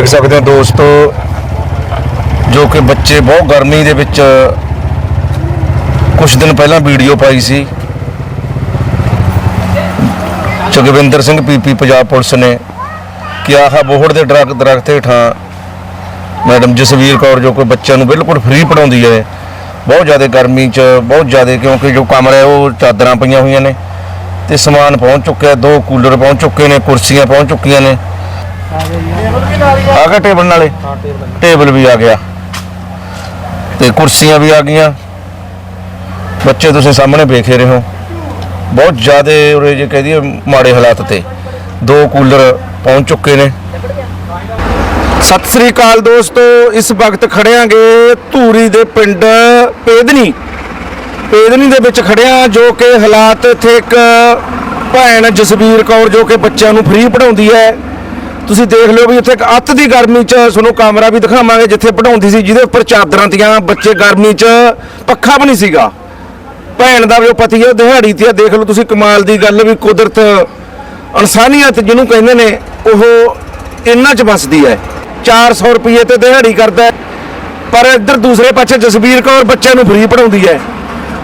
ਦੇਖ ਸਕਦੇ ਹੋ ਦੋਸਤੋ, ਜੋ ਕਿ ਬੱਚੇ ਬਹੁਤ ਗਰਮੀ ਦੇ ਵਿੱਚ ਕੁਝ ਦਿਨ ਪਹਿਲਾਂ ਵੀਡੀਓ ਪਾਈ ਸੀ। ਜਗਵਿੰਦਰ ਸਿੰਘ ਪੀਪੀ ਪੰਜਾਬ ਪੁਲਿਸ ਨੇ ਕਿ ਆਹ ਬੋਹੜ ਦੇ ਦਰਖਤ ਦਰਖਤ ਹੇਠਾਂ ਮੈਡਮ ਜਸਵੀਰ ਕੌਰ, ਜੋ ਕਿ ਬੱਚਿਆਂ ਨੂੰ ਬਿਲਕੁਲ ਫ੍ਰੀ ਪੜਾਉਂਦੀ ਹੈ, ਬਹੁਤ ਜ਼ਿਆਦਾ ਗਰਮੀ 'ਚ, ਬਹੁਤ ਜ਼ਿਆਦਾ ਕਿਉਂਕਿ ਜੋ ਕਮਰੇ ਉਹ ਚਾਦਰਾਂ ਪਈਆਂ ਹੋਈਆਂ ਨੇ ਤੇ ਸਮਾਨ ਪਹੁੰਚ ਚੁੱਕਿਆ, ਦੋ ਕੂਲਰ ਪਹੁੰਚ ਚੁੱਕੇ ਨੇ, ਕੁਰਸੀਆਂ ਪਹੁੰਚ ਚੁੱਕੀਆਂ ਨੇ। ਆ ਗਿਆ ਟੇਬਲ ਨਾਲੇ। ਟੇਬਲ ਵੀ ਆ ਗਿਆ। ਤੇ ਕੁਰਸੀਆਂ ਵੀ ਆ ਗਈਆਂ। ਬੱਚੇ ਤੁਸੀਂ ਸਾਹਮਣੇ ਵੇਖ ਰਹੇ ਹੋ। ਬਹੁਤ ਜ਼ਿਆਦਾ ਉਰੇ ਜੇ ਕਹਿ ਮਾੜੇ ਹਾਲਾਤ ਤੇ। ਦੋ ਕੂਲਰ ਪਹੁੰਚ ਚੁੱਕੇ ਨੇ। ਸਤਿ ਸ੍ਰੀ ਅਕਾਲ ਦੋਸਤੋ, ਇਸ ਵਕਤ ਖੜਿਆਂਗੇ ਧੂਰੀ ਦੇ ਪਿੰਡ ਪੇਦਨੀ। ਪੇਦਨੀ ਦੇ ਵਿੱਚ ਖੜਿਆ ਜੋ ਕਿ ਹਾਲਾਤ ਇੱਥੇ ਇੱਕ ਭੈਣ ਜਸਵੀਰ ਕੌਰ ਜੋ ਕਿ ਬੱਚਿਆਂ ਨੂੰ ਫ੍ਰੀ ਪੜਾਉਂਦੀ ਹੈ। ਤੁਸੀਂ ਦੇਖ ਲਿਓ ਵੀ ਉੱਥੇ ਇੱਕ ਅੱਤ ਦੀ ਗਰਮੀ 'ਚ ਤੁਹਾਨੂੰ ਕਮਰਾ ਵੀ ਦਿਖਾਵਾਂਗੇ ਜਿੱਥੇ ਪੜਾਉਂਦੀ ਸੀ ਜਿਹਦੇ ਉੱਪਰ ਚਾਦਰਾਂ ਤੀਆਂ ਬੱਚੇ ਗਰਮੀ 'ਚ ਪੱਖਾ ਵੀ ਨਹੀਂ ਸੀਗਾ। ਭੈਣ ਦਾ ਜੋ ਪਤੀ ਹੈ ਉਹ ਦਿਹਾੜੀ ਤੇ ਆ, ਦੇਖ ਲਓ ਤੁਸੀਂ ਕਮਾਲ ਦੀ ਗੱਲ ਵੀ ਕੁਦਰਤ ਇਨਸਾਨੀਅਤ ਜਿਹਨੂੰ ਕਹਿੰਦੇ ਨੇ ਉਹ ਇੰਨਾ 'ਚ ਵੱਸਦੀ ਹੈ। 400 ਰੁਪਏ ਤੇ ਦਿਹਾੜੀ ਕਰਦਾ ਪਰ ਇੱਧਰ ਦੂਸਰੇ ਪਾਸੇ ਜਸਬੀਰ ਕੌਰ ਬੱਚਿਆਂ ਨੂੰ ਫਰੀ ਪੜਾਉਂਦੀ ਹੈ।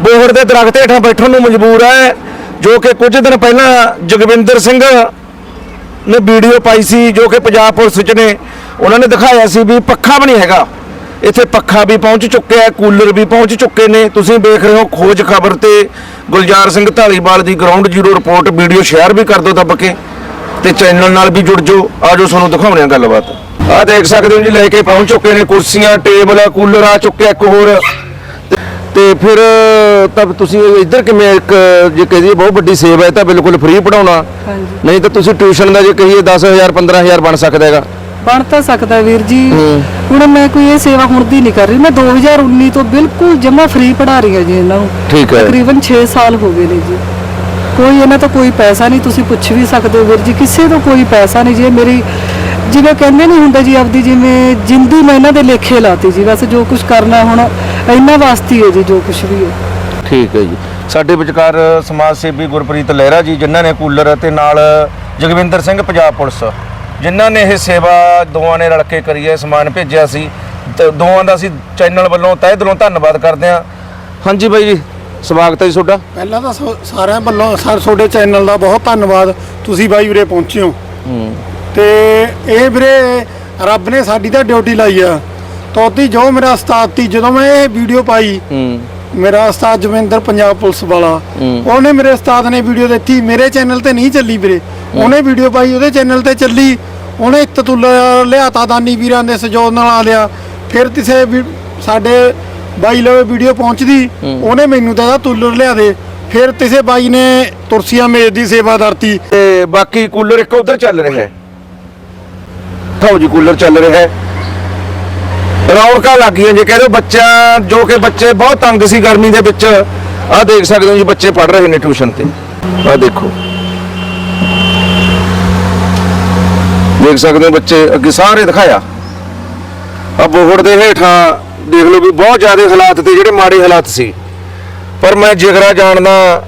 ਬੋਹੜ ਦੇ ਦਰਖਤ ਹੇਠਾਂ ਬੈਠਣ ਨੂੰ ਮਜਬੂਰ ਹੈ ਜੋ ਕਿ ਕੁਝ ਦਿਨ ਪਹਿਲਾਂ ਜਗਵਿੰਦਰ ਸਿੰਘ ਨੇ ਵੀਡੀਓ ਪਾਈ ਸੀ ਜੋ ਕਿ ਪੰਜਾਬ ਪੁਲਿਸ ਚ ਨੇ। ਉਹਨਾਂ ਨੇ ਦਿਖਾਇਆ ਸੀ ਵੀ ਪੱਖਾ ਵੀ ਨਹੀਂ ਹੈਗਾ। ਇੱਥੇ ਪੱਖਾ ਵੀ ਪਹੁੰਚ ਚੁੱਕਿਆ ਹੈ, ਕੂਲਰ ਵੀ ਪਹੁੰਚ ਚੁੱਕੇ ਨੇ। ਤੁਸੀਂ ਵੇਖ ਰਹੇ ਹੋ ਖੋਜ ਖਬਰ ਤੇ ਗੁਲਜ਼ਾਰ ਸਿੰਘ ਢਾਲੀਵਾਲ ਦੀ ground zero report video share ਵੀ ਕਰ ਦਿਓ ਦੱਬ ਕੇ। ਤੇ ਚੈਨਲ ਨਾਲ ਵੀ ਜੁੜ ਜਾਓ। ਆਜੋ ਤੁਹਾਨੂੰ ਦਿਖਾਉਂਦੇ ਆ ਗੱਲਬਾਤ। ਆਹ ਦੇਖ ਸਕਦੇ ਹੋ ਜੀ, ਲੈ ਕੇ ਪਹੁੰਚ ਚੁੱਕੇ ਨੇ ਕੁਰਸੀਆਂ, ਟੇਬਲ, ਕੂਲਰ ਆ ਚੁੱਕਿਆ ਇੱਕ ਹੋਰ। ਤੇ- ਫਿਰ ਤਾਂ ਤੁਸੀਂ ਇੱਧਰ ਕਿਵੇਂ ਇੱਕ ਜੇ ਕਹਦੀ ਬਹੁਤ ਵੱਡੀ ਸੇਵਾ ਹੈ ਤਾਂ ਬਿਲਕੁਲ ਫ੍ਰੀ ਪੜਾਉਣਾ ਨਹੀਂ ਤਾਂ ਤੁਸੀਂ ਟਿਊਸ਼ਨ ਦਾ ਜੇ ਕਹੀਏ 10000 15000 ਬਣ ਸਕਦਾ ਹੈਗਾ। ਬਣ ਤਾਂ ਸਕਦਾ ਵੀਰ ਜੀ। ਹੁਣ ਮੈਂ ਕੋਈ ਇਹ ਸੇਵਾ ਹੁਣ ਦੀ ਨਹੀਂ ਕਰ ਰਹੀ। ਮੈਂ 2019 ਤੋਂ ਬਿਲਕੁਲ ਜਮਾ ਫ੍ਰੀ ਪੜਾ ਰਹੀ ਹਾਂ ਜੀ ਇਹਨਾਂ ਨੂੰ। ਠੀਕ ਹੈ। ਤਕਰੀਬਨ 6 ਸਾਲ ਹੋ ਗਏ ਨੇ ਜੀ। ਕੋਈ ਇਹਨਾਂ ਤੋਂ ਕੋਈ ਪੈਸਾ ਨਹੀਂ ਤੁਸੀਂ ਪੁੱਛ ਵੀ ਸਕਦੇ ਹੋ ਵੀਰ ਜੀ। ਕਿਸੇ ਤੋਂ ਕੋਈ ਪੈਸਾ ਨਹੀਂ ਜੀ। ਮੇਰੀ ਜਿਵੇਂ ਕਹਿੰਦੇ ਨਹੀਂ ਹੁੰਦਾ ਜੀ ਆਪਦੀ ਜਿਵੇਂ ਜਿੰਦੂ ਮੈਂ ਇਹਨਾਂ ਦੇ ਲੇਖੇ ਲਾਤੀ ਜੀ। ਬਸ ਜੋ ਕੁਝ ਕਰਨਾ ਹੁਣ ਇਹਨਾਂ ਵਾਸਤੇ ਹੀ ਹੈ ਜੀ ਜੋ ਕੁਝ ਵੀ ਹੈ। ਠੀਕ ਹੈ ਜੀ। ਸਾਡੇ ਵਿਚਕਾਰ ਸਮਾਜ ਸੇਵੀ ਗੁਰਪ੍ਰੀਤ ਲਹਿਰਾ ਜੀ ਜਿਨ੍ਹਾਂ ਨੇ ਕੂਲਰ ਅਤੇ ਨਾਲ ਜਗਵਿੰਦਰ ਸਿੰਘ ਪੰਜਾਬ ਪੁਲਿਸ ਜਿਨ੍ਹਾਂ ਨੇ ਇਹ ਸੇਵਾ ਦੋਵਾਂ ਨੇ ਰਲ ਕੇ ਕਰੀ ਹੈ ਸਮਾਨ ਭੇਜਿਆ ਸੀ। ਤੇ ਦੋਵਾਂ ਦਾ ਅਸੀਂ ਚੈਨਲ ਵੱਲੋਂ ਤਹਿ ਦਿਲੋਂ ਧੰਨਵਾਦ ਕਰਦੇ ਹਾਂ। ਹਾਂਜੀ ਬਾਈ ਜੀ ਸਵਾਗਤ ਹੈ ਜੀ ਤੁਹਾਡਾ। ਪਹਿਲਾਂ ਤਾਂ ਸੋ- ਸਾਰਿਆਂ ਵੱਲੋਂ ਸਰ ਤੁਹਾਡੇ ਚੈਨਲ ਦਾ ਬਹੁਤ ਧੰਨਵਾਦ। ਤੁਸੀਂ ਬਾਈ ਵੀਰੇ ਪਹੁੰਚੇ ਹੋ। ਤੇ ਇਹ ਵੀਰੇ ਰੱਬ ਨੇ ਸਾਡੀ ਤਾਂ ਡਿਊਟੀ ਲਾਈ ਆ। ਤੋਤੀ ਜੋ ਮੇਰਾ ਉਸਤਾਦ ਤੀ ਜਦੋਂ ਮੈਂ ਇਹ ਵੀਡੀਓ ਪਾਈ ਹੂੰ। ਮੇਰਾ ਉਸਤਾਦ ਜਵਿੰਦਰ ਪੰਜਾਬ ਪੁਲਿਸ ਵਾਲਾ ਉਹਨੇ ਮੇਰੇ ਉਸਤਾਦ ਨੇ ਵੀਡੀਓ ਦਿੱਤੀ ਮੇਰੇ ਚੈਨਲ ਤੇ ਨਹੀਂ ਚੱਲੀ ਵੀਰੇ। ਉਹਨੇ ਵੀਡੀਓ ਪਾਈ ਉਹਦੇ ਚੈਨਲ ਤੇ ਚੱਲੀ ਉਹਨੇ ਇਤਤੁਲ ਲਿਆਤਾ ਦਾਨੀ ਵੀਰਾਂ ਦੇ ਸਹਿਯੋਗ ਨਾਲ ਆ ਲਿਆ। ਫਿਰ ਕਿਸੇ ਸਾਡੇ ਬਾਈ ਲਵੇ ਵੀਡੀਓ ਪਹੁੰਚਦੀ ਉਹਨੇ ਮੈਨੂੰ ਤਾਂ ਤੁੱਲਰ ਲਿਆ ਦੇ। ਫਿਰ ਕਿਸੇ ਬਾਈ ਨੇ ਤੁਰਸੀਆਂ ਮੇਜ਼ ਦੀ ਸੇਵਾ ਕਰਤੀ ਤੇ ਬਾਕੀ ਕੂਲਰ ਇੱਕ ਉਧਰ ਚੱਲ ਰਿਹਾ ਹੈ। ਜੀ ਕੂਲਰ ਚੱਲ ਰਿਹਾ ਹੈ। ਰੌਣਕਾਂ ਲੱਗ ਜੇ ਕਹਿ ਦਿਓ ਬੱਚਾ ਜੋ ਕਿ ਬੱਚੇ ਬਹੁਤ ਤੰਗ ਸੀ ਗਰਮੀ ਦੇ ਵਿੱਚ, ਆਹ ਦੇਖ ਸਕਦੇ ਹੋ ਜੀ, ਬੱਚੇ ਪੜ ਰਹੇ ਨੇ ਟਿਊਸ਼ਨ ਤੇ। ਆਹ ਦੇਖੋ। ਦੇਖ ਸਕਦੇ ਹੋ ਬੱਚੇ, ਅੱਗੇ ਸਾਰੇ ਦਿਖਾਇਆ। ਆ ਬੋਹੜ ਦੇ ਹੇਠਾਂ ਦੇਖ ਲਓ ਵੀ ਬਹੁਤ ਜ਼ਿਆਦਾ ਹਾਲਾਤ ਤੇ ਜਿਹੜੇ ਮਾੜੇ ਹਾਲਾਤ ਸੀ। ਪਰ ਮੈਂ ਜਿਗਰਾ ਜਾਣਦਾ,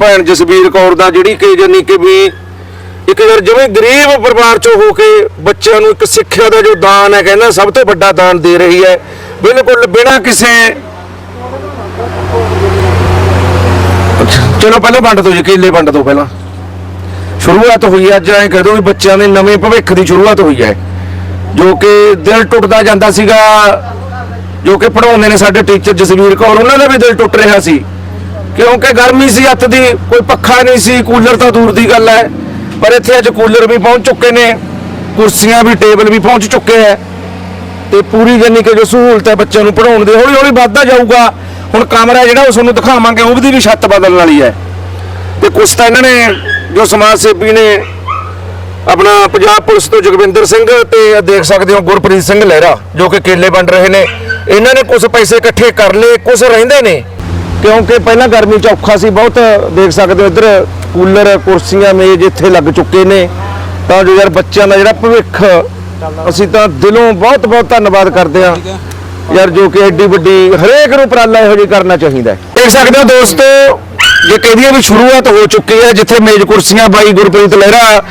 ਭੈਣ ਜਸਬੀਰ ਕੌਰ ਦਾ, ਜਿਹੜੀ ਕਿ ਜਾਨੀ ਕਿ ਵੀ ਇੱਕ ਯਾਰ ਜਿਵੇਂ ਗਰੀਬ ਪਰਿਵਾਰ ਚੋਂ ਹੋ ਕੇ ਬੱਚਿਆਂ ਨੂੰ ਇੱਕ ਸਿੱਖਿਆ ਦਾ ਜੋ ਦਾਨ ਹੈ, ਕਹਿੰਦਾ ਸਭ ਤੋਂ ਵੱਡਾ ਦਾਨ ਦੇ ਰਹੀ ਹੈ। ਬਿਲਕੁਲ ਬਿਨਾਂ ਕਿਸੇ ਚਲੋ ਪਹਿਲਾਂ ਵੰਡ ਦਿਓ ਜੀ ਕੇਲੇ ਵੰਡ ਦਿਓ ਪਹਿਲਾਂ। ਸ਼ੁਰੂਆਤ ਹੋਈ ਅੱਜ ਐਂ ਕਹਿ ਦਿਓ ਵੀ ਬੱਚਿਆਂ ਦੇ ਨਵੇਂ ਭਵਿੱਖ ਦੀ ਸ਼ੁਰੂਆਤ ਹੋਈ ਹੈ। ਜੋ ਕਿ ਦਿਲ ਟੁੱਟਦਾ ਜਾਂਦਾ ਸੀਗਾ, ਜੋ ਕਿ ਪੜਾਉਂਦੇ ਨੇ ਸਾਡੇ ਟੀਚਰ ਜਸਵੀਰ ਕੌਰ, ਉਹਨਾਂ ਦਾ ਵੀ ਦਿਲ ਟੁੱਟ ਰਿਹਾ ਸੀ। ਕਿਉਂਕਿ ਗਰਮੀ ਸੀ, ਹੱਥ ਦੀ, ਕੋਈ ਪੱਖਾ ਨਹੀਂ ਸੀ, ਕੂਲਰ ਤਾਂ ਦੂਰ ਦੀ ਗੱਲ ਹੈ। ਪਰ ਇੱਥੇ ਅੱਜ ਕੂਲਰ ਵੀ ਪਹੁੰਚ ਚੁੱਕੇ ਨੇ, ਕੁਰਸੀਆਂ ਵੀ, ਟੇਬਲ ਵੀ ਪਹੁੰਚ ਚੁੱਕੇ ਹੈ। ਤੇ ਪੂਰੀ ਜਾਨੀ ਕਿ ਜੋ ਸਹੂਲਤ ਹੈ ਬੱਚਿਆਂ ਨੂੰ ਪੜਾਉਣ ਦੇ ਹੌਲੀ ਹੌਲੀ ਵੱਧਦਾ ਜਾਊਗਾ। ਹੁਣ ਕਮਰਾ ਜਿਹੜਾ ਉਹ ਤੁਹਾਨੂੰ ਦਿਖਾਵਾਂਗੇ, ਉਹਦੀ ਵੀ ਛੱਤ ਬਦਲਣ ਵਾਲੀ ਹੈ। ਤੇ ਕੁਛ ਤਾਂ ਇਹਨਾਂ ਨੇ ਜੋ ਸਮਾਜ ਸੇਵੀ ਨੇ ਆਪਣਾ ਪੰਜਾਬ ਪੁਲਿਸ ਤੋਂ ਜਗਵਿੰਦਰ ਸਿੰਘ ਤੇ ਦੇਖ ਸਕਦੇ ਹੋ ਗੁਰਪ੍ਰੀਤ ਸਿੰਘ ਲਹਿਰਾ, ਜੋ ਕਿ ਕੇਲੇ ਵੰਡ ਰਹੇ ਨੇ। ਇਹਨਾਂ ਨੇ ਕੁਝ ਪੈਸੇ ਇਕੱਠੇ ਕਰ ਲਏ ਕੁਝ ਰਹਿੰਦੇ ਨੇ। ਕਿਉਂਕਿ ਪਹਿਲਾਂ ਗਰਮੀ ਚ ਔਖਾ ਸੀ, ਬਹੁਤ ਦੇਖ ਸਕਦੇ ਹੋ ਇੱਧਰ ਕੂਲਰ, ਕੁਰਸੀਆਂ, ਮੇਜ਼ ਇੱਥੇ ਲੱਗ ਚੁੱਕੇ ਨੇ। ਤਾਂ ਜੋ ਯਾਰ ਬੱਚਿਆਂ ਦਾ ਜਿਹੜਾ ਭਵਿੱਖ, ਅਸੀਂ ਤਾਂ ਦਿਲੋਂ ਬਹੁਤ ਬਹੁਤ ਧੰਨਵਾਦ ਕਰਦੇ ਹਾਂ। ਯਾਰ ਜੋ ਕਿ ਐਡੀ ਵੱਡੀ ਹਰੇਕ ਨੂੰ ਉਪਰਾਲਾ ਇਹੋ ਜਿਹਾ ਕਰਨਾ ਚਾਹੀਦਾ ਦੇਖ ਸਕਦੇ ਹੋ ਦੋਸਤੋ, ਜੇ ਕਹਿੰਦੀ ਵੀ ਸ਼ੁਰੂਆਤ ਹੋ ਚੁੱਕੀ ਹੈ, ਜਿੱਥੇ ਮੇਜ਼, ਕੁਰਸੀਆਂ, ਬਾਈ ਗੁਰਪ੍ਰੀਤ ਲਹਿਰਾ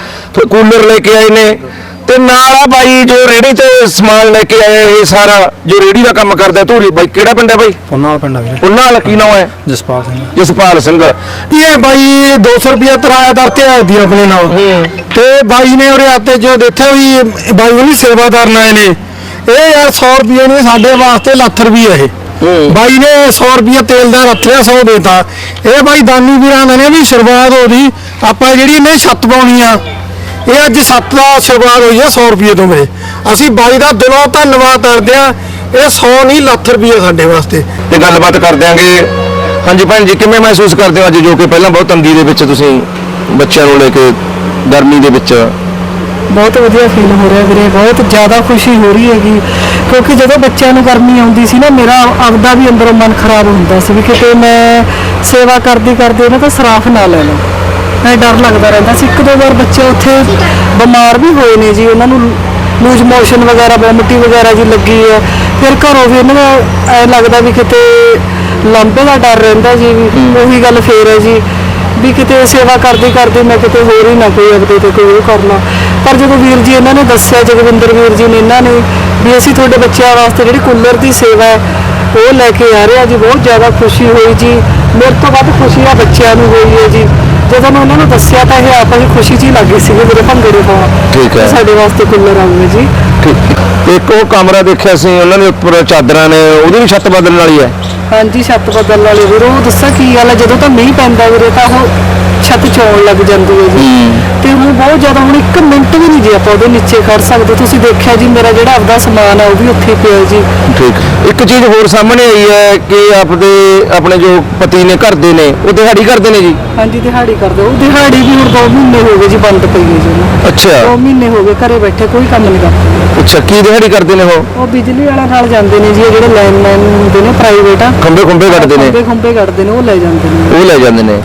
ਕੂਲਰ ਲੈ ਕੇ ਆਏ ਨੇ ਤੇ ਨਾਲ ਆ ਬਾਈ ਜੋ ਰੇੜੀ ਤੇ ਸਮਾਨ ਲੈ ਕੇ ਆਏ ਇਹ ਸਾਰਾ ਜੋ ਰੇੜੀ ਦਾ ਕੰਮ ਕਰਦਾ ਧੂਰੀ ਬਾਈ ਕਿਹੜਾ ਪਿੰਡ ਹੈ ਬਾਈ? ਪੁੰਨਾ ਪਿੰਡਾ ਵੀਰੇ। ਉਹਨਾਂ ਵਾਲਾ ਕੀ ਨਾਮ ਹੈ? ਜਸਪਾਲ ਸਿੰਘ। ਜਸਪਾਲ ਸਿੰਘ। ਇਹ ਬਾਈ 200 ਰੁਪਿਆ ਕਿਰਾਇਆ ਦਰ ਤੇ ਆਈ ਦੀ ਆਪਣੇ ਨਾਲ। ਤੇ ਬਾਈ ਨੇ ਉਹਦੇ ਹੱਥੇ ਜੋ ਦੇਖਿਆ ਵੀ ਬਾਈ ਉਹਨੀ ਸੇਵਾਦਾਰ ਨਾਏ ਨੇ ਇਹ ਯਾਰ 100 ਰੁਪਏ ਨੇ ਸਾਡੇ ਵਾਸਤੇ ਲੱਖ ਰੁਪਏ ਇਹ। ਬਾਈ ਨੇ 100 ਰੁਪਏ ਤੇਲ ਦਾ ਰੱਖਿਆ 100 ਦੇਤਾ। ਇਹ ਬਾਈ ਦਾਨੀ ਵੀਰਾਂ ਦੇ ਨੇ ਵੀ ਸ਼ੁਰੂਆਤ ਉਹਦੀ। ਆਪਾਂ ਜਿਹੜੀ ਇਹਨੇ ਛੱਤ ਪਾਉਣੀ ਆ ਇਹ ਅੱਜ ਛੱਤ ਦਾ ਸ਼ੁਰੂਆਤ ਹੋਈ ਆ 100 ਰੁਪਏ ਤੋਂ ਮੇਰੇ ਅਸੀਂ ਬਾਈ ਦਾ ਦਿਲੋਂ ਧੰਨਵਾਦ ਕਰਦੇ ਆ ਇਹ 100 ਨਹੀਂ ਲੱਖ ਰੁਪਏ ਸਾਡੇ ਵਾਸਤੇ। ਤੇ ਗੱਲਬਾਤ ਕਰ ਦਿਆਂਗੇ ਹਾਂਜੀ ਭੈਣ ਜੀ ਕਿਵੇਂ ਮਹਿਸੂਸ ਕਰਦੇ ਹੋ ਅੱਜ ਜੋ ਕਿ ਪਹਿਲਾਂ ਬਹੁਤ ਤੰਗੀ ਦੇ ਵਿੱਚ ਤੁਸੀਂ ਬੱਚਿਆਂ ਨੂੰ ਲੈ ਕੇ ਗਰਮੀ ਦੇ ਵਿੱਚ? ਬਹੁਤ ਵਧੀਆ ਫੀਲ ਹੋ ਰਿਹਾ ਵੀਰੇ ਬਹੁਤ ਜ਼ਿਆਦਾ ਖੁਸ਼ੀ ਹੋ ਰਹੀ ਹੈਗੀ। ਕਿਉਂਕਿ ਜਦੋਂ ਬੱਚਿਆਂ ਨੂੰ ਗਰਮੀ ਆਉਂਦੀ ਸੀ ਨਾ ਮੇਰਾ ਆਪਦਾ ਵੀ ਅੰਦਰੋਂ ਮਨ ਖਰਾਬ ਹੁੰਦਾ ਸੀ ਵੀ ਕਿਤੇ ਮੈਂ ਸੇਵਾ ਕਰਦੀ ਕਰਦੀ ਉਹਨਾਂ ਦਾ ਸਰਾਫ ਨਾ ਲੈ ਲਾਂ ਮੈਂ ਡਰ ਲੱਗਦਾ ਰਹਿੰਦਾ ਸੀ। ਇੱਕ ਦੋ ਵਾਰ ਬੱਚੇ ਉੱਥੇ ਬਿਮਾਰ ਵੀ ਹੋਏ ਨੇ ਜੀ। ਉਹਨਾਂ ਨੂੰ ਲੂਜ ਮੋਸ਼ਨ ਵਗੈਰਾ ਵੋਮਿਟੀ ਵਗੈਰਾ ਜੀ ਲੱਗੀ ਹੈ। ਫਿਰ ਘਰੋਂ ਵੀ ਇਹਨਾਂ ਦਾ ਐ ਲੱਗਦਾ ਵੀ ਕਿਤੇ ਲੰਬੇ ਦਾ ਡਰ ਰਹਿੰਦਾ ਜੀ। ਵੀ ਉਹੀ ਗੱਲ ਫੇਰ ਹੈ ਜੀ ਵੀ ਕਿਤੇ ਸੇਵਾ ਕਰਦੀ ਕਰਦੀ ਮੈਂ ਕਿਤੇ ਹੋਰ ਹੀ ਨਾ ਕੋਈ ਅਗਦੇ ਤੇ ਕੋਈ ਉਹ ਕਰ ਲਾਂ ਪਰ ਜਦੋਂ ਵੀਰ ਜੀ ਇਹਨਾਂ ਨੇ ਦੱਸਿਆ ਜਗਵਿੰਦਰ ਵੀਰ ਜੀ ਨੇ ਇਹਨਾਂ ਨੇ ਵੀ ਅਸੀਂ ਤੁਹਾਡੇ ਬੱਚਿਆਂ ਵਾਸਤੇ ਜਿਹੜੀ ਕੂਲਰ ਦੀ ਸੇਵਾ ਹੈ ਉਹ ਲੈ ਕੇ ਆ ਰਹੇ ਆ ਜੀ। ਬਹੁਤ ਜ਼ਿਆਦਾ ਖੁਸ਼ੀ ਹੋਈ ਜੀ। ਮੇਰੇ ਤੋਂ ਵੱਧ ਖੁਸ਼ੀ ਆ ਬੱਚਿਆਂ ਨੂੰ ਹੋਈ ਹੈ ਜੀ। ਜਦੋਂ ਮੈਂ ਉਹਨਾਂ ਨੂੰ ਦੱਸਿਆ ਤਾਂ ਇਹ ਆਪਾਂ ਵੀ ਖੁਸ਼ੀ ਜੀ ਲੱਗੀ ਸੀ ਮੇਰੇ ਭੰਗੜੇ ਪਾਉਣ। ਠੀਕ ਹੈ। ਸਾਡੇ ਵਾਸਤੇ ਕੂਲਰ ਆਊਗਾ ਜੀ। ਠੀਕ। ਇੱਕ ਉਹ ਕਮਰਾ ਦੇਖਿਆ ਸੀ ਉਹਨਾਂ ਦੇ ਉੱਪਰ ਚਾਦਰਾਂ ਨੇ ਉਹਦੀ ਵੀ ਛੱਤ ਬਦਲਣ ਵਾਲੀ ਹੈ? ਹਾਂਜੀ ਛੱਤ ਬਦਲਣ ਵਾਲੇ। ਵੀਰ ਉਹ ਦੱਸਾਂ ਕੀ ਗੱਲ ਹੈ ਜਦੋਂ ਤਾਂ ਮੀਂਹ ਪੈਂਦਾ ਵੀਰੇ ਤਾਂ ਉਹ ਛੱਤ ਚੋਣ ਲੱਗ ਜਾਂਦੀ ਹੈ ਜੀ। ਤੇ ਉਹ ਬਹੁਤ ਜ਼ਿਆਦਾ ਹੁਣ ਇੱਕ ਮਿੰਟ ਵੀ ਨਹੀਂ ਜੀ ਆਪਾਂ ਉਹਦੇ ਨੀਚੇ ਖੜ ਸਕਦੇ। ਤੁਸੀਂ ਦੇਖਿਆ ਜੀ ਮੇਰਾ ਜਿਹੜਾ ਆਪਦਾ ਸਮਾਨ ਹੈ ਉਹ ਵੀ ਉੱਥੇ ਪਿਆ ਜੀ। ਠੀਕ। ਇੱਕ ਚੀਜ਼ ਹੋਰ ਸਾਹਮਣੇ ਆਈ ਹੈ ਕਿ ਆਪਦੇ ਆਪਣੇ ਜੋ ਪਤੀ ਨੇ ਘਰ ਦੇ ਨੇ ਉਹ ਦਿਹਾੜੀ ਕਰਦੇ ਨੇ ਜੀ? ਹਾਂਜੀ ਦਿਹਾੜੀ ਕਰਦੇ। ਉਹ ਦਿਹਾੜੀ ਵੀ ਹੁਣ 2 ਮਹੀਨੇ ਹੋ ਗਏ ਜੀ ਬੰਦ ਪਈ ਹੈ ਜੀ ਉਹਨੂੰ। ਅੱਛਾ। ਦੋ ਮਹੀਨੇ ਹੋ ਗਏ ਘਰੇ ਬੈਠੇ ਕੋਈ ਕੰਮ ਨਹੀਂ ਕਰਦੇ। ਅੱਛਾ ਕੀ ਦਿਹਾੜੀ ਕਰਦੇ ਨੇ ਉਹ? ਉਹ ਬਿਜਲੀ ਵਾਲਾ ਨਾਲ ਜਾਂਦੇ ਨੇ ਜੀ ਇਹ ਜਿਹੜੇ ਲਾਈਨਮੈਨ ਹੁੰਦੇ ਨੇ ਪ੍ਰਾਈਵੇਟ ਆ। ਖੰਬੇ ਖੰਬੇ ਕੱਢਦੇ ਨੇ। ਖੰਬੇ ਖੰਬੇ ਕੱਢਦੇ ਨੇ ਉਹ ਲੈ ਜਾਂਦੇ ਨੇ। ਉਹ ਲੈ ਜਾਂਦੇ ਨੇ।